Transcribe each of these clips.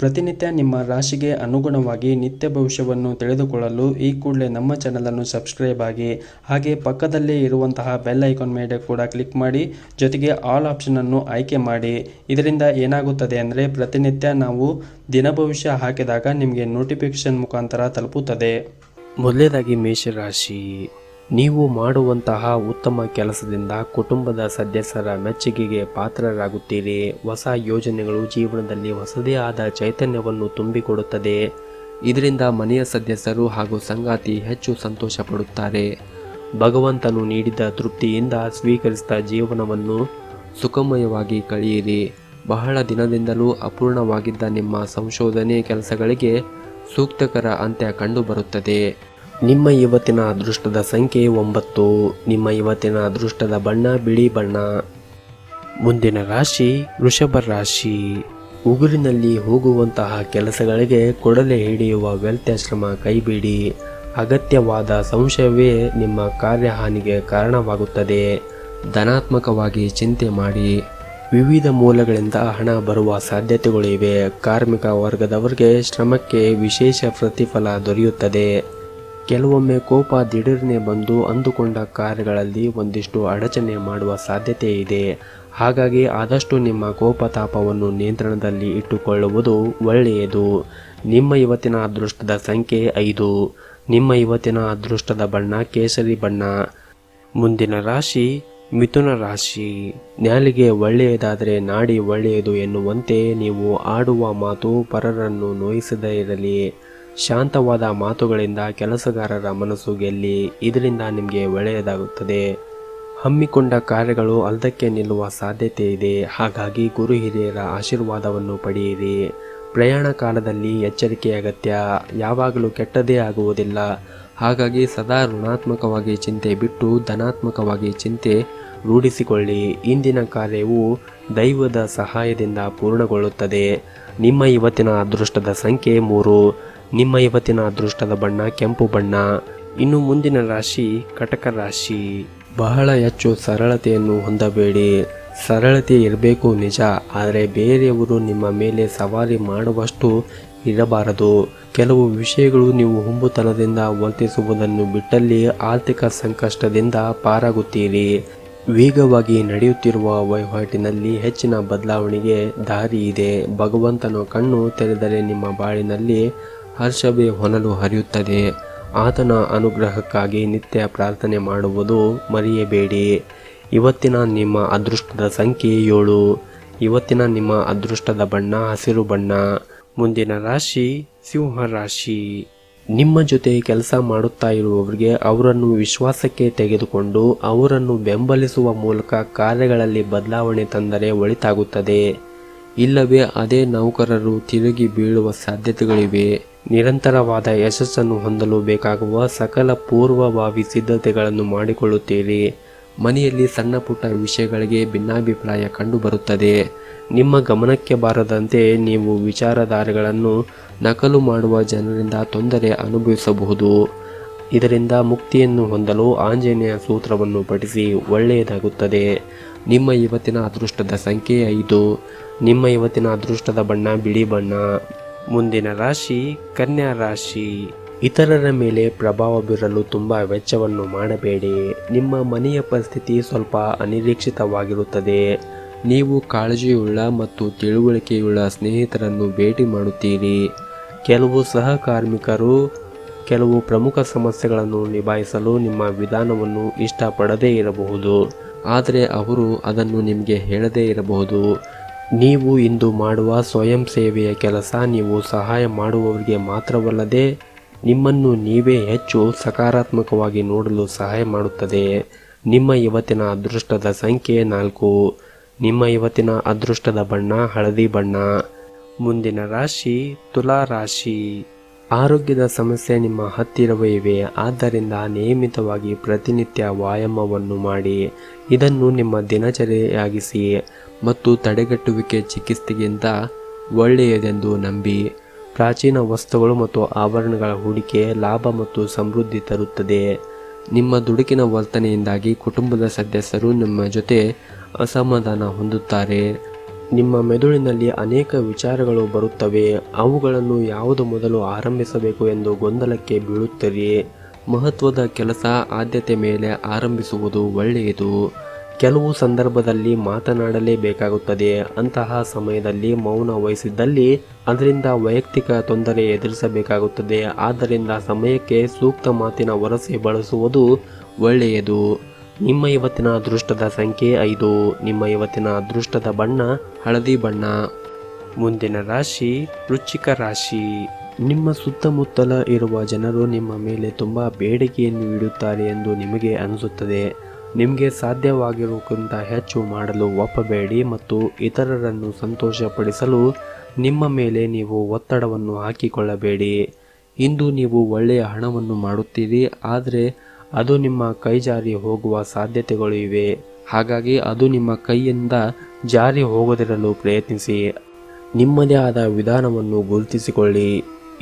ಪ್ರತಿನಿತ್ಯ ನಿಮ್ಮ ರಾಶಿಗೆ ಅನುಗುಣವಾಗಿ ನಿತ್ಯ ಭವಿಷ್ಯವನ್ನು ತಿಳಿದುಕೊಳ್ಳಲು ಈ ಕೂಡಲೇ ನಮ್ಮ ಚಾನಲನ್ನು ಸಬ್ಸ್ಕ್ರೈಬ್ ಆಗಿ, ಹಾಗೆ ಪಕ್ಕದಲ್ಲೇ ಇರುವಂತಹ ಬೆಲ್ ಐಕಾನ್ ಮೇಲೆ ಕೂಡ ಕ್ಲಿಕ್ ಮಾಡಿ, ಜೊತೆಗೆ ಆಲ್ ಆಪ್ಷನನ್ನು ಆಯ್ಕೆ ಮಾಡಿ. ಇದರಿಂದ ಏನಾಗುತ್ತದೆ ಅಂದರೆ ಪ್ರತಿನಿತ್ಯ ನಾವು ದಿನ ಭವಿಷ್ಯ ಹಾಕಿದಾಗ ನಿಮಗೆ ನೋಟಿಫಿಕೇಶನ್ ಮುಖಾಂತರ ತಲುಪುತ್ತದೆ. ಮೊದಲೇದಾಗಿ ಮೇಷರಾಶಿ ನೀವು ಮಾಡುವಂತಹ ಉತ್ತಮ ಕೆಲಸದಿಂದ ಕುಟುಂಬದ ಸದಸ್ಯರ ಮೆಚ್ಚುಗೆಗೆ ಪಾತ್ರರಾಗುತ್ತೀರಿ. ಹೊಸ ಯೋಜನೆಗಳು ಜೀವನದಲ್ಲಿ ಹೊಸದೇ ಆದ ಚೈತನ್ಯವನ್ನು ತುಂಬಿಕೊಡುತ್ತದೆ. ಇದರಿಂದ ಮನೆಯ ಸದಸ್ಯರು ಹಾಗೂ ಸಂಗಾತಿ ಹೆಚ್ಚು ಸಂತೋಷ ಪಡುತ್ತಾರೆ ಭಗವಂತನು ನೀಡಿದ ತೃಪ್ತಿಯಿಂದ ಸ್ವೀಕರಿಸಿದ ಜೀವನವನ್ನು ಸುಖಮಯವಾಗಿ ಕಳೆಯಿರಿ. ಬಹಳ ದಿನದಿಂದಲೂ ಅಪೂರ್ಣವಾಗಿದ್ದ ನಿಮ್ಮ ಸಂಶೋಧನೆ ಕೆಲಸಗಳಿಗೆ ಸೂಕ್ತಕರ ಅಂತ್ಯ ಕಂಡುಬರುತ್ತದೆ. ನಿಮ್ಮ ಇವತ್ತಿನ ಅದೃಷ್ಟದ ಸಂಖ್ಯೆ ಒಂಬತ್ತು, ನಿಮ್ಮ ಇವತ್ತಿನ ಅದೃಷ್ಟದ ಬಣ್ಣ ಬಿಳಿ ಬಣ್ಣ. ಮುಂದಿನ ರಾಶಿ ವೃಷಭ ರಾಶಿ. ಉಗುರಿನಲ್ಲಿ ಹೋಗುವಂತಹ ಕೆಲಸಗಳಿಗೆ ಕೊಡಲೆ ಹಿಡಿಯುವ ವ್ಯತ್ಯಾಶ್ರಮ ಕೈಬಿಡಿ. ಅಗತ್ಯವಾದ ಸಂಶಯವೇ ನಿಮ್ಮ ಕಾರ್ಯಹಾನಿಗೆ ಕಾರಣವಾಗುತ್ತದೆ. ಧನಾತ್ಮಕವಾಗಿ ಚಿಂತೆ ಮಾಡಿ. ವಿವಿಧ ಮೂಲಗಳಿಂದ ಹಣ ಬರುವ ಸಾಧ್ಯತೆಗಳಿವೆ ಕಾರ್ಮಿಕ ವರ್ಗದವರಿಗೆ ಶ್ರಮಕ್ಕೆ ವಿಶೇಷ ಪ್ರತಿಫಲ ದೊರೆಯುತ್ತದೆ. ಕೆಲವೊಮ್ಮೆ ಕೋಪ ದಿಢೀರ್ನೆ ಬಂದು ಅಂದುಕೊಂಡ ಕಾರ್ಯಗಳಲ್ಲಿ ಒಂದಿಷ್ಟು ಅಡಚಣೆ ಮಾಡುವ ಸಾಧ್ಯತೆ ಇದೆ. ಹಾಗಾಗಿ ಆದಷ್ಟು ನಿಮ್ಮ ಕೋಪತಾಪವನ್ನು ನಿಯಂತ್ರಣದಲ್ಲಿ ಇಟ್ಟುಕೊಳ್ಳುವುದು ಒಳ್ಳೆಯದು. ನಿಮ್ಮ ಇವತ್ತಿನ ಅದೃಷ್ಟದ ಸಂಖ್ಯೆ ಐದು. ನಿಮ್ಮ ಇವತ್ತಿನ ಅದೃಷ್ಟದ ಬಣ್ಣ ಕೇಸರಿ ಬಣ್ಣ. ಮುಂದಿನ ರಾಶಿ ಮಿಥುನ ರಾಶಿ. ನ್ಯಾಲಿಗೆ ಒಳ್ಳೆಯದಾದರೆ ನಾಡಿ ಒಳ್ಳೆಯದು ಎನ್ನುವಂತೆ ನೀವು ಆಡುವ ಮಾತು ಪರರನ್ನು ನೋಯಿಸದೇ ಇರಲಿ. ಶಾಂತವಾದ ಮಾತುಗಳಿಂದ ಕೆಲಸಗಾರರ ಮನಸ್ಸು ಗೆಲ್ಲಿ ಇದರಿಂದ ನಿಮಗೆ ಒಳ್ಳೆಯದಾಗುತ್ತದೆ. ಹಮ್ಮಿಕೊಂಡ ಕಾರ್ಯಗಳು ಅರ್ಧಕ್ಕೆ ನಿಲ್ಲುವ ಸಾಧ್ಯತೆ ಇದೆ. ಹಾಗಾಗಿ ಗುರು ಹಿರಿಯರ ಆಶೀರ್ವಾದವನ್ನು ಪಡೆಯಿರಿ. ಪ್ರಯಾಣ ಕಾಲದಲ್ಲಿ ಎಚ್ಚರಿಕೆ ಅಗತ್ಯ. ಯಾವಾಗಲೂ ಕೆಟ್ಟದೇ ಆಗುವುದಿಲ್ಲ. ಹಾಗಾಗಿ ಸದಾ ಋಣಾತ್ಮಕವಾಗಿ ಚಿಂತೆ ಬಿಟ್ಟು ಧನಾತ್ಮಕವಾಗಿ ಚಿಂತೆ ರೂಢಿಸಿಕೊಳ್ಳಿ. ಇಂದಿನ ಕಾರ್ಯವು ದೈವದ ಸಹಾಯದಿಂದ ಪೂರ್ಣಗೊಳ್ಳುತ್ತದೆ. ನಿಮ್ಮ ಇವತ್ತಿನ ಅದೃಷ್ಟದ ಸಂಖ್ಯೆ ಮೂರು. ನಿಮ್ಮ ಇವತ್ತಿನ ಅದೃಷ್ಟದ ಬಣ್ಣ ಕೆಂಪು ಬಣ್ಣ. ಇನ್ನು ಮುಂದಿನ ರಾಶಿ ಕಟಕ ರಾಶಿ. ಬಹಳ ಹೆಚ್ಚು ಸರಳತೆಯನ್ನು ಹೊಂದಬೇಡಿ. ಸರಳತೆ ಇರಬೇಕು ನಿಜ, ಆದರೆ ಬೇರೆಯವರು ನಿಮ್ಮ ಮೇಲೆ ಸವಾರಿ ಮಾಡುವಷ್ಟು ಇರಬಾರದು. ಕೆಲವು ವಿಷಯಗಳು ನೀವು ಹುಂಬುತನದಿಂದ ವರ್ತಿಸುವುದನ್ನು ಬಿಟ್ಟಲ್ಲಿ ಆರ್ಥಿಕ ಸಂಕಷ್ಟದಿಂದ ಪಾರಾಗುತ್ತೀರಿ. ವೇಗವಾಗಿ ನಡೆಯುತ್ತಿರುವ ವಹಿವಾಟಿನಲ್ಲಿ ಹೆಚ್ಚಿನ ಬದಲಾವಣೆಗೆ ದಾರಿ ಇದೆ ಭಗವಂತನ ಕಣ್ಣು ತೆರೆದರೆ ನಿಮ್ಮ ಬಾಳಿನಲ್ಲಿ ಹರ್ಷವೇ ಹೊನಲು ಹರಿಯುತ್ತದೆ. ಆತನ ಅನುಗ್ರಹಕ್ಕಾಗಿ ನಿತ್ಯ ಪ್ರಾರ್ಥನೆ ಮಾಡುವುದು ಮರೆಯಬೇಡಿ. ಇವತ್ತಿನ ನಿಮ್ಮ ಅದೃಷ್ಟದ ಸಂಖ್ಯೆ ಏಳು. ಇವತ್ತಿನ ನಿಮ್ಮ ಅದೃಷ್ಟದ ಬಣ್ಣ ಹಸಿರು ಬಣ್ಣ. ಮುಂದಿನ ರಾಶಿ ಸಿಂಹ ರಾಶಿ. ನಿಮ್ಮ ಜೊತೆ ಕೆಲಸ ಮಾಡುತ್ತಾ ಇರುವವರಿಗೆ ಅವರನ್ನು ವಿಶ್ವಾಸಕ್ಕೆ ತೆಗೆದುಕೊಂಡು ಅವರನ್ನು ಬೆಂಬಲಿಸುವ ಮೂಲಕ ಕಾರ್ಯಗಳಲ್ಲಿ ಬದಲಾವಣೆ ತಂದರೆ ಒಳಿತಾಗುತ್ತದೆ. ಇಲ್ಲವೇ ಅದೇ ನೌಕರರು ತಿರುಗಿ ಬೀಳುವ ಸಾಧ್ಯತೆಗಳಿವೆ. ನಿರಂತರವಾದ ಯಶಸ್ಸನ್ನು ಹೊಂದಲು ಬೇಕಾಗುವ ಸಕಲ ಪೂರ್ವಭಾವಿ ಸಿದ್ಧತೆಗಳನ್ನು ಮಾಡಿಕೊಳ್ಳುತ್ತೀರಿ. ಮನೆಯಲ್ಲಿ ಸಣ್ಣ ಪುಟ್ಟ ವಿಷಯಗಳಿಗೆ ಭಿನ್ನಾಭಿಪ್ರಾಯ ಕಂಡುಬರುತ್ತದೆ. ನಿಮ್ಮ ಗಮನಕ್ಕೆ ಬಾರದಂತೆ ನೀವು ವಿಚಾರಧಾರೆಗಳನ್ನು ನಕಲು ಮಾಡುವ ಜನರಿಂದ ತೊಂದರೆ ಅನುಭವಿಸಬಹುದು. ಇದರಿಂದ ಮುಕ್ತಿಯನ್ನು ಹೊಂದಲು ಆಂಜನೇಯ ಸೂತ್ರವನ್ನು ಪಠಿಸಿ ಒಳ್ಳೆಯದಾಗುತ್ತದೆ. ನಿಮ್ಮ ಇವತ್ತಿನ ಅದೃಷ್ಟದ ಸಂಖ್ಯೆ ಐದು. ನಿಮ್ಮ ಇವತ್ತಿನ ಅದೃಷ್ಟದ ಬಣ್ಣ, ಬಿಳಿ ಬಣ್ಣ, ಮುಂದಿನ ರಾಶಿ, ಕನ್ಯಾ ರಾಶಿ. ಇತರರ ಮೇಲೆ ಪ್ರಭಾವ ಬೀರಲು ತುಂಬ ವೆಚ್ಚವನ್ನು ಮಾಡಬೇಡಿ. ನಿಮ್ಮ ಮನೆಯ ಪರಿಸ್ಥಿತಿ ಸ್ವಲ್ಪ ಅನಿರೀಕ್ಷಿತವಾಗಿರುತ್ತದೆ. ನೀವು ಕಾಳಜಿಯುಳ್ಳ ಮತ್ತು ತಿಳುವಳಿಕೆಯುಳ್ಳ ಸ್ನೇಹಿತರನ್ನು ಭೇಟಿ ಮಾಡುತ್ತೀರಿ. ಕೆಲವು ಸಹಕಾರ್ಮಿಕರು ಕೆಲವು ಪ್ರಮುಖ ಸಮಸ್ಯೆಗಳನ್ನು ನಿಭಾಯಿಸಲು ನಿಮ್ಮ ವಿಧಾನವನ್ನು ಇಷ್ಟಪಡದೇ ಇರಬಹುದು. ಆದರೆ ಅವರು ಅದನ್ನು ನಿಮಗೆ ಹೇಳದೇ ಇರಬಹುದು. ನೀವು ಇಂದು ಮಾಡುವ ಸ್ವಯಂ ಸೇವೆಯ ಕೆಲಸ ನೀವು ಸಹಾಯ ಮಾಡುವವರಿಗೆ ಮಾತ್ರವಲ್ಲದೆ ನಿಮ್ಮನ್ನು ನೀವೇ ಹೆಚ್ಚು ಸಕಾರಾತ್ಮಕವಾಗಿ ನೋಡಲು ಸಹಾಯ ಮಾಡುತ್ತದೆ. ನಿಮ್ಮ ಇವತ್ತಿನ ಅದೃಷ್ಟದ ಸಂಖ್ಯೆ ನಾಲ್ಕು. ನಿಮ್ಮ ಇವತ್ತಿನ ಅದೃಷ್ಟದ ಬಣ್ಣ ಹಳದಿ ಬಣ್ಣ. ಮುಂದಿನ ರಾಶಿ ತುಲಾ ರಾಶಿ. ಆರೋಗ್ಯದ ಸಮಸ್ಯೆ ನಿಮ್ಮ ಹತ್ತಿರವೇ ಇವೆ. ಆದ್ದರಿಂದ ನಿಯಮಿತವಾಗಿ ಪ್ರತಿನಿತ್ಯ ವ್ಯಾಯಾಮವನ್ನು ಮಾಡಿ. ಇದನ್ನು ನಿಮ್ಮ ದಿನಚರಿಯಾಗಿಸಿ. ಮತ್ತು ತಡೆಗಟ್ಟುವಿಕೆ ಚಿಕಿತ್ಸೆಗಿಂತ ಒಳ್ಳೆಯದೆಂದು ನಂಬಿ ಪ್ರಾಚೀನ ವಸ್ತುಗಳು ಮತ್ತು ಆಭರಣಗಳ ಹೂಡಿಕೆ ಲಾಭ ಮತ್ತು ಸಮೃದ್ಧಿ ತರುತ್ತದೆ. ನಿಮ್ಮ ದುಡುಕಿನ ವರ್ತನೆಯಿಂದಾಗಿ ಕುಟುಂಬದ ಸದಸ್ಯರು ನಿಮ್ಮ ಜೊತೆ ಅಸಮಾಧಾನ ಹೊಂದುತ್ತಾರೆ. ನಿಮ್ಮ ಮೆದುಳಿನಲ್ಲಿ ಅನೇಕ ವಿಚಾರಗಳು ಬರುತ್ತವೆ. ಅವುಗಳನ್ನು ಯಾವುದು ಮೊದಲು ಆರಂಭಿಸಬೇಕು ಎಂದು ಗೊಂದಲಕ್ಕೆ ಬೀಳುತ್ತೀರಿ ಮಹತ್ವದ ಕೆಲಸ ಆದ್ಯತೆ ಮೇಲೆ ಆರಂಭಿಸುವುದು ಒಳ್ಳೆಯದು. ಕೆಲವು ಸಂದರ್ಭದಲ್ಲಿ ಮಾತನಾಡಲೇಬೇಕಾಗುತ್ತದೆ. ಅಂತಹ ಸಮಯದಲ್ಲಿ ಮೌನ ವಹಿಸಿದ್ದಲ್ಲಿ ಅದರಿಂದ ವೈಯಕ್ತಿಕ ತೊಂದರೆ ಎದುರಿಸಬೇಕಾಗುತ್ತದೆ. ಆದ್ದರಿಂದ ಸಮಯಕ್ಕೆ ಸೂಕ್ತ ಮಾತಿನ ವರಸೆ ಬಳಸುವುದು ಒಳ್ಳೆಯದು. ನಿಮ್ಮ ಇವತ್ತಿನ ಅದೃಷ್ಟದ ಸಂಖ್ಯೆ ಐದು. ನಿಮ್ಮ ಇವತ್ತಿನ ಅದೃಷ್ಟದ ಬಣ್ಣ ಹಳದಿ ಬಣ್ಣ. ಮುಂದಿನ ರಾಶಿ ವೃಶ್ಚಿಕ ರಾಶಿ. ನಿಮ್ಮ ಸುತ್ತಮುತ್ತಲ ಇರುವ ಜನರು ನಿಮ್ಮ ಮೇಲೆ ತುಂಬ ಬೇಡಿಕೆಯನ್ನು ಇಡುತ್ತಾರೆ ಎಂದು ನಿಮಗೆ ಅನಿಸುತ್ತದೆ. ನಿಮಗೆ ಸಾಧ್ಯವಾಗಿರುವುದಕ್ಕಿಂತ ಹೆಚ್ಚು ಮಾಡಲು ಒಪ್ಪಬೇಡಿ ಮತ್ತು ಇತರರನ್ನು ಸಂತೋಷಪಡಿಸಲು ನಿಮ್ಮ ಮೇಲೆ ನೀವು ಒತ್ತಡವನ್ನು ಹಾಕಿಕೊಳ್ಳಬೇಡಿ. ಇಂದು ನೀವು ಒಳ್ಳೆಯ ಹಣವನ್ನು ಮಾಡುತ್ತೀರಿ, ಆದರೆ ಅದು ನಿಮ್ಮ ಕೈ ಜಾರಿ ಹೋಗುವ ಸಾಧ್ಯತೆಗಳು ಇವೆ. ಹಾಗಾಗಿ ಅದು ನಿಮ್ಮ ಕೈಯಿಂದ ಜಾರಿ ಹೋಗದಿರಲು ಪ್ರಯತ್ನಿಸಿ. ನಿಮ್ಮದೇ ಆದ ವಿಧಾನವನ್ನು ಗುರುತಿಸಿಕೊಳ್ಳಿ.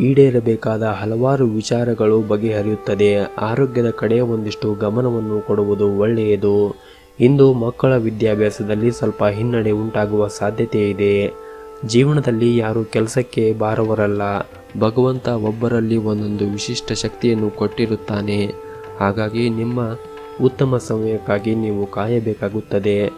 ಈಡೇರಬೇಕಾದ ಹಲವಾರು ವಿಚಾರಗಳು ಬಗೆಹರಿಯುತ್ತದೆ. ಆರೋಗ್ಯದ ಕಡೆ ಒಂದಿಷ್ಟು ಗಮನವನ್ನು ಕೊಡುವುದು ಒಳ್ಳೆಯದು. ಇಂದು ಮಕ್ಕಳ ವಿದ್ಯಾಭ್ಯಾಸದಲ್ಲಿ ಸ್ವಲ್ಪ ಹಿನ್ನಡೆ ಉಂಟಾಗುವ ಸಾಧ್ಯತೆ ಇದೆ. ಜೀವನದಲ್ಲಿ ಯಾರು ಕೆಲಸಕ್ಕೆ ಬಾರವರಲ್ಲ. ಭಗವಂತ ಒಬ್ಬರಲ್ಲಿ ಒಂದೊಂದು ವಿಶಿಷ್ಟ ಶಕ್ತಿಯನ್ನು ಕೊಟ್ಟಿರುತ್ತಾನೆ. ಹಾಗಾಗಿ ನಿಮ್ಮ ಉತ್ತಮ ಸಮಯಕ್ಕಾಗಿ ನೀವು ಕಾಯಬೇಕಾಗುತ್ತದೆ.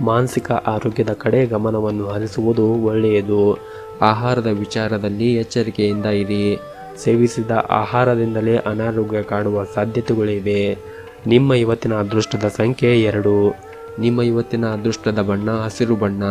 ಮಾನಸಿಕ ಆರೋಗ್ಯದ ಕಡೆ ಗಮನವನ್ನು ಹರಿಸುವುದು ಒಳ್ಳೆಯದು. ಆಹಾರದ ವಿಚಾರದಲ್ಲಿ ಎಚ್ಚರಿಕೆಯಿಂದ ಇರಿ. ಸೇವಿಸಿದ ಆಹಾರದಿಂದಲೇ ಅನಾರೋಗ್ಯ ಕಾಡುವ ಸಾಧ್ಯತೆಗಳಿವೆ. ನಿಮ್ಮ ಇವತ್ತಿನ ಅದೃಷ್ಟದ ಸಂಖ್ಯೆ ಎರಡು. ನಿಮ್ಮ ಇವತ್ತಿನ ಅದೃಷ್ಟದ ಬಣ್ಣ ಹಸಿರು ಬಣ್ಣ.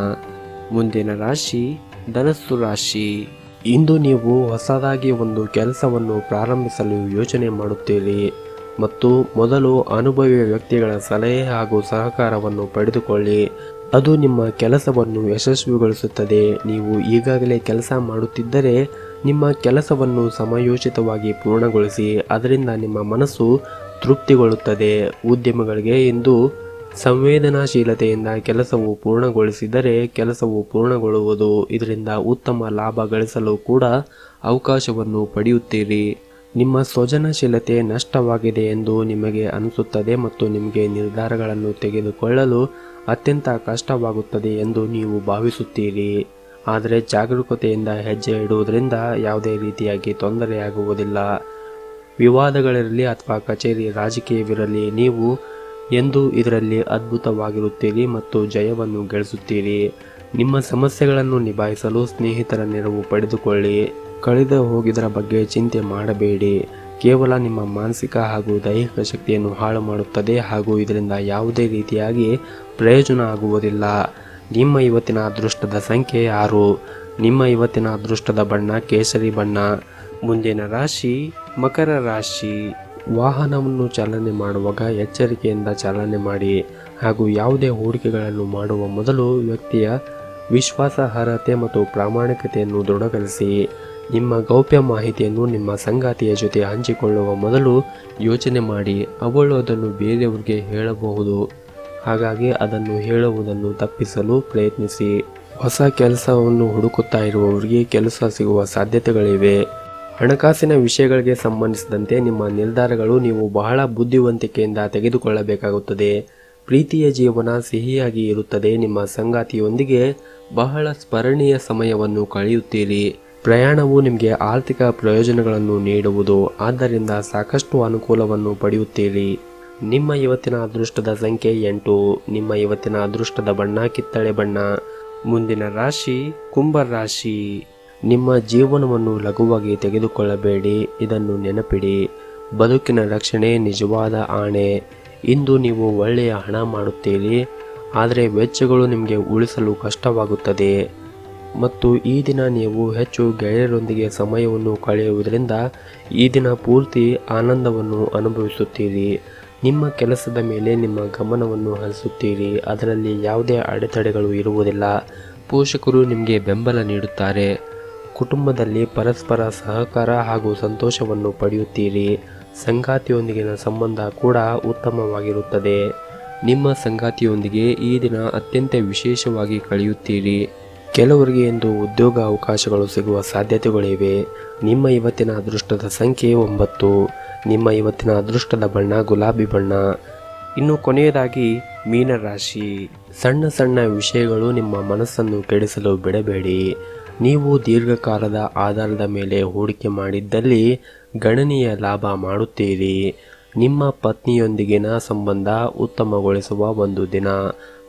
ಮುಂದಿನ ರಾಶಿ ಧನಸ್ಸು ರಾಶಿ. ಇಂದು ನೀವು ಹೊಸದಾಗಿ ಒಂದು ಕೆಲಸವನ್ನು ಪ್ರಾರಂಭಿಸಲು ಯೋಚನೆ ಮಾಡುತ್ತೀರಿ. ಮತ್ತು ಮೊದಲು ಅನುಭವಿ ವ್ಯಕ್ತಿಗಳ ಸಲಹೆ ಹಾಗೂ ಸಹಕಾರವನ್ನು ಪಡೆದುಕೊಳ್ಳಿ. ಅದು ನಿಮ್ಮ ಕೆಲಸವನ್ನು ಯಶಸ್ವಿಗೊಳಿಸುತ್ತದೆ. ನೀವು ಈಗಾಗಲೇ ಕೆಲಸ ಮಾಡುತ್ತಿದ್ದರೆ ನಿಮ್ಮ ಕೆಲಸವನ್ನು ಸಮಯೋಚಿತವಾಗಿ ಪೂರ್ಣಗೊಳಿಸಿ, ಅದರಿಂದ ನಿಮ್ಮ ಮನಸ್ಸು ತೃಪ್ತಿಗೊಳ್ಳುತ್ತದೆ. ಉದ್ಯಮಗಳಿಗೆ ಎಂದು ಸಂವೇದನಾಶೀಲತೆಯಿಂದ ಕೆಲಸವು ಪೂರ್ಣಗೊಳಿಸಿದರೆ ಕೆಲಸವು ಪೂರ್ಣಗೊಳ್ಳುವುದು. ಇದರಿಂದ ಉತ್ತಮ ಲಾಭ ಗಳಿಸಲು ಕೂಡ ಅವಕಾಶವನ್ನು ಪಡೆಯುತ್ತೀರಿ. ನಿಮ್ಮ ಸೃಜನಶೀಲತೆ ನಷ್ಟವಾಗಿದೆ ಎಂದು ನಿಮಗೆ ಅನಿಸುತ್ತದೆ ಮತ್ತು ನಿಮಗೆ ನಿರ್ಧಾರಗಳನ್ನು ತೆಗೆದುಕೊಳ್ಳಲು ಅತ್ಯಂತ ಕಷ್ಟವಾಗುತ್ತದೆ ಎಂದು ನೀವು ಭಾವಿಸುತ್ತೀರಿ. ಆದರೆ ಜಾಗರೂಕತೆಯಿಂದ ಹೆಜ್ಜೆ ಇಡುವುದರಿಂದ ಯಾವುದೇ ರೀತಿಯಾಗಿ ತೊಂದರೆಯಾಗುವುದಿಲ್ಲ. ವಿವಾದಗಳಿರಲಿ ಅಥವಾ ಕಚೇರಿ ರಾಜಕೀಯವಿರಲಿ, ನೀವು ಎಂದು ಇದರಲ್ಲಿ ಅದ್ಭುತವಾಗಿರುತ್ತೀರಿ ಮತ್ತು ಜಯವನ್ನು ಗಳಿಸುತ್ತೀರಿ. ನಿಮ್ಮ ಸಮಸ್ಯೆಗಳನ್ನು ನಿಭಾಯಿಸಲು ಸ್ನೇಹಿತರ ನೆರವು ಪಡೆದುಕೊಳ್ಳಿ. ಕಳೆದು ಹೋಗಿದರ ಬಗ್ಗೆ ಚಿಂತೆ ಮಾಡಬೇಡಿ. ಕೇವಲ ನಿಮ್ಮ ಮಾನಸಿಕ ಹಾಗೂ ದೈಹಿಕ ಶಕ್ತಿಯನ್ನು ಹಾಳು ಮಾಡುತ್ತದೆ ಹಾಗೂ ಇದರಿಂದ ಯಾವುದೇ ರೀತಿಯಾಗಿ ಪ್ರಯೋಜನ ಆಗುವುದಿಲ್ಲ. ನಿಮ್ಮ ಇವತ್ತಿನ ಅದೃಷ್ಟದ ಸಂಖ್ಯೆ ಆರು. ನಿಮ್ಮ ಇವತ್ತಿನ ಅದೃಷ್ಟದ ಬಣ್ಣ ಕೇಸರಿ ಬಣ್ಣ. ಮುಂದಿನ ರಾಶಿ ಮಕರ ರಾಶಿ. ವಾಹನವನ್ನು ಚಾಲನೆ ಮಾಡುವಾಗ ಎಚ್ಚರಿಕೆಯಿಂದ ಚಾಲನೆ ಮಾಡಿ ಹಾಗೂ ಯಾವುದೇ ಹೂಡಿಕೆಗಳನ್ನು ಮಾಡುವ ಮೊದಲು ವ್ಯಕ್ತಿಯ ವಿಶ್ವಾಸಾರ್ಹತೆ ಮತ್ತು ಪ್ರಾಮಾಣಿಕತೆಯನ್ನು ದೃಢಗೊಳಿಸಿ ನಿಮ್ಮ ಗೌಪ್ಯ ಮಾಹಿತಿಯನ್ನು ನಿಮ್ಮ ಸಂಗಾತಿಯ ಜೊತೆ ಹಂಚಿಕೊಳ್ಳುವ ಮೊದಲು ಯೋಚನೆ ಮಾಡಿ, ಅವಳು ಅದನ್ನು ಬೇರೆಯವರಿಗೆ ಹೇಳಬಹುದು. ಹಾಗಾಗಿ ಅದನ್ನು ಹೇಳುವುದನ್ನು ತಪ್ಪಿಸಲು ಪ್ರಯತ್ನಿಸಿ. ಹೊಸ ಕೆಲಸವನ್ನು ಹುಡುಕುತ್ತಾ ಇರುವವರಿಗೆ ಕೆಲಸ ಸಿಗುವ ಸಾಧ್ಯತೆಗಳಿವೆ. ಹಣಕಾಸಿನ ವಿಷಯಗಳಿಗೆ ಸಂಬಂಧಿಸಿದಂತೆ ನಿಮ್ಮ ನಿರ್ಧಾರಗಳು ನೀವು ಬಹಳ ಬುದ್ಧಿವಂತಿಕೆಯಿಂದ ತೆಗೆದುಕೊಳ್ಳಬೇಕಾಗುತ್ತದೆ. ಪ್ರೀತಿಯ ಜೀವನ ಸಿಹಿಯಾಗಿ ಇರುತ್ತದೆ. ನಿಮ್ಮ ಸಂಗಾತಿಯೊಂದಿಗೆ ಬಹಳ ಸ್ಮರಣೀಯ ಸಮಯವನ್ನು ಕಳೆಯುತ್ತೀರಿ. ಪ್ರಯಾಣವು ನಿಮಗೆ ಆರ್ಥಿಕ ಪ್ರಯೋಜನಗಳನ್ನು ನೀಡುವುದು. ಆದ್ದರಿಂದ ಸಾಕಷ್ಟು ಅನುಕೂಲವನ್ನು ಪಡೆಯುತ್ತೀರಿ. ನಿಮ್ಮ ಇವತ್ತಿನ ಅದೃಷ್ಟದ ಸಂಖ್ಯೆ ಎಂಟು. ನಿಮ್ಮ ಇವತ್ತಿನ ಅದೃಷ್ಟದ ಬಣ್ಣ ಕಿತ್ತಳೆ ಬಣ್ಣ. ಮುಂದಿನ ರಾಶಿ ಕುಂಭ ರಾಶಿ. ನಿಮ್ಮ ಜೀವನವನ್ನು ಲಘುವಾಗಿ ತೆಗೆದುಕೊಳ್ಳಬೇಡಿ. ಇದನ್ನು ನೆನಪಿಡಿ. ಬದುಕಿನ ರಕ್ಷಣೆ ನಿಜವಾದ ಆಣೆ. ಇಂದು ನೀವು ಒಳ್ಳೆಯ ಹಣ ಮಾಡುತ್ತೀರಿ. ಆದರೆ ವೆಚ್ಚಗಳು ನಿಮಗೆ ಉಳಿಸಲು ಕಷ್ಟವಾಗುತ್ತದೆ. ಮತ್ತು ಈ ದಿನ ನೀವು ಹೆಚ್ಚು ಗೆಳೆಯರೊಂದಿಗೆ ಸಮಯವನ್ನು ಕಳೆಯುವುದರಿಂದ ಈ ದಿನ ಪೂರ್ತಿ ಆನಂದವನ್ನು ಅನುಭವಿಸುತ್ತೀರಿ. ನಿಮ್ಮ ಕೆಲಸದ ಮೇಲೆ ನಿಮ್ಮ ಗಮನವನ್ನು ಹರಿಸುತ್ತೀರಿ. ಅದರಲ್ಲಿ ಯಾವುದೇ ಅಡೆತಡೆಗಳು ಇರುವುದಿಲ್ಲ. ಪೋಷಕರು ನಿಮಗೆ ಬೆಂಬಲ ನೀಡುತ್ತಾರೆ. ಕುಟುಂಬದಲ್ಲಿ ಪರಸ್ಪರ ಸಹಕಾರ ಹಾಗೂ ಸಂತೋಷವನ್ನು ಪಡೆಯುತ್ತೀರಿ. ಸಂಗಾತಿಯೊಂದಿಗಿನ ಸಂಬಂಧ ಕೂಡ ಉತ್ತಮವಾಗಿರುತ್ತದೆ. ನಿಮ್ಮ ಸಂಗಾತಿಯೊಂದಿಗೆ ಈ ದಿನ ಅತ್ಯಂತ ವಿಶೇಷವಾಗಿ ಕಳೆಯುತ್ತೀರಿ. ಕೆಲವರಿಗೆ ಇಂದು ಉದ್ಯೋಗ ಅವಕಾಶಗಳು ಸಿಗುವ ಸಾಧ್ಯತೆಗಳಿವೆ. ನಿಮ್ಮ ಇವತ್ತಿನ ಅದೃಷ್ಟದ ಸಂಖ್ಯೆ ಒಂಬತ್ತು. ನಿಮ್ಮ ಇವತ್ತಿನ ಅದೃಷ್ಟದ ಬಣ್ಣ ಗುಲಾಬಿ ಬಣ್ಣ. ಇನ್ನು ಕೊನೆಯದಾಗಿ ಮೀನರಾಶಿ ಸಣ್ಣ ಸಣ್ಣ ವಿಷಯಗಳು ನಿಮ್ಮ ಮನಸ್ಸನ್ನು ಕೆಡಿಸಲು ಬಿಡಬೇಡಿ. ನೀವು ದೀರ್ಘಕಾಲದ ಆಧಾರದ ಮೇಲೆ ಹೂಡಿಕೆ ಮಾಡಿದ್ದಲ್ಲಿ ಗಣನೀಯ ಲಾಭ ಮಾಡುತ್ತೀರಿ. ನಿಮ್ಮ ಪತ್ನಿಯೊಂದಿಗಿನ ಸಂಬಂಧ ಉತ್ತಮಗೊಳಿಸುವ ಒಂದು ದಿನ.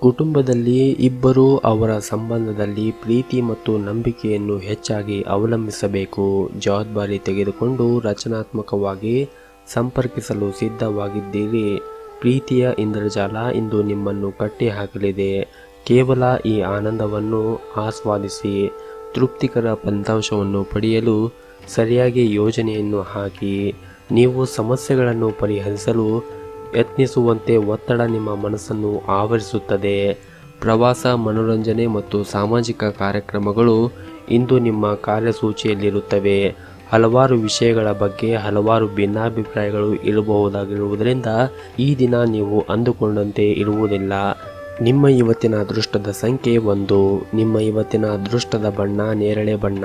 ಕುಟುಂಬದಲ್ಲಿ ಇಬ್ಬರೂ ಅವರ ಸಂಬಂಧದಲ್ಲಿ ಪ್ರೀತಿ ಮತ್ತು ನಂಬಿಕೆಯನ್ನು ಹೆಚ್ಚಾಗಿ ಅವಲಂಬಿಸಬೇಕು. ಜವಾಬ್ದಾರಿ ತೆಗೆದುಕೊಂಡು ರಚನಾತ್ಮಕವಾಗಿ ಸಂಪರ್ಕಿಸಲು ಸಿದ್ಧವಾಗಿದ್ದೀರಿ. ಪ್ರೀತಿಯ ಇಂದ್ರಜಾಲ ಇಂದು ನಿಮ್ಮನ್ನು ಕಟ್ಟಿಹಾಕಲಿದೆ ಕೇವಲ ಈ ಆನಂದವನ್ನು ಆಸ್ವಾದಿಸಿ, ತೃಪ್ತಿಕರ ಫಲಿತಾಂಶವನ್ನು ಪಡೆಯಲು ಸರಿಯಾಗಿ ಯೋಜನೆಯನ್ನು ಹಾಕಿ, ನೀವು ಸಮಸ್ಯೆಗಳನ್ನು ಪರಿಹರಿಸಲು ಯತ್ನಿಸುವಂತೆ ಒತ್ತಡ ನಿಮ್ಮ ಮನಸ್ಸನ್ನು ಆವರಿಸುತ್ತದೆ. ಪ್ರವಾಸ, ಮನೋರಂಜನೆ ಮತ್ತು ಸಾಮಾಜಿಕ ಕಾರ್ಯಕ್ರಮಗಳು ಇಂದು ನಿಮ್ಮ ಕಾರ್ಯಸೂಚಿಯಲ್ಲಿರುತ್ತವೆ. ಹಲವಾರು ವಿಷಯಗಳ ಬಗ್ಗೆ ಹಲವಾರು ಭಿನ್ನಾಭಿಪ್ರಾಯಗಳು ಇರಬಹುದಾಗಿರುವುದರಿಂದ ಈ ದಿನ ನೀವು ಅಂದುಕೊಂಡಂತೆ ಇರುವುದಿಲ್ಲ. ನಿಮ್ಮ ಇವತ್ತಿನ ಅದೃಷ್ಟದ ಸಂಖ್ಯೆ ಒಂದು. ನಿಮ್ಮ ಇವತ್ತಿನ ಅದೃಷ್ಟದ ಬಣ್ಣ ನೇರಳೆ ಬಣ್ಣ.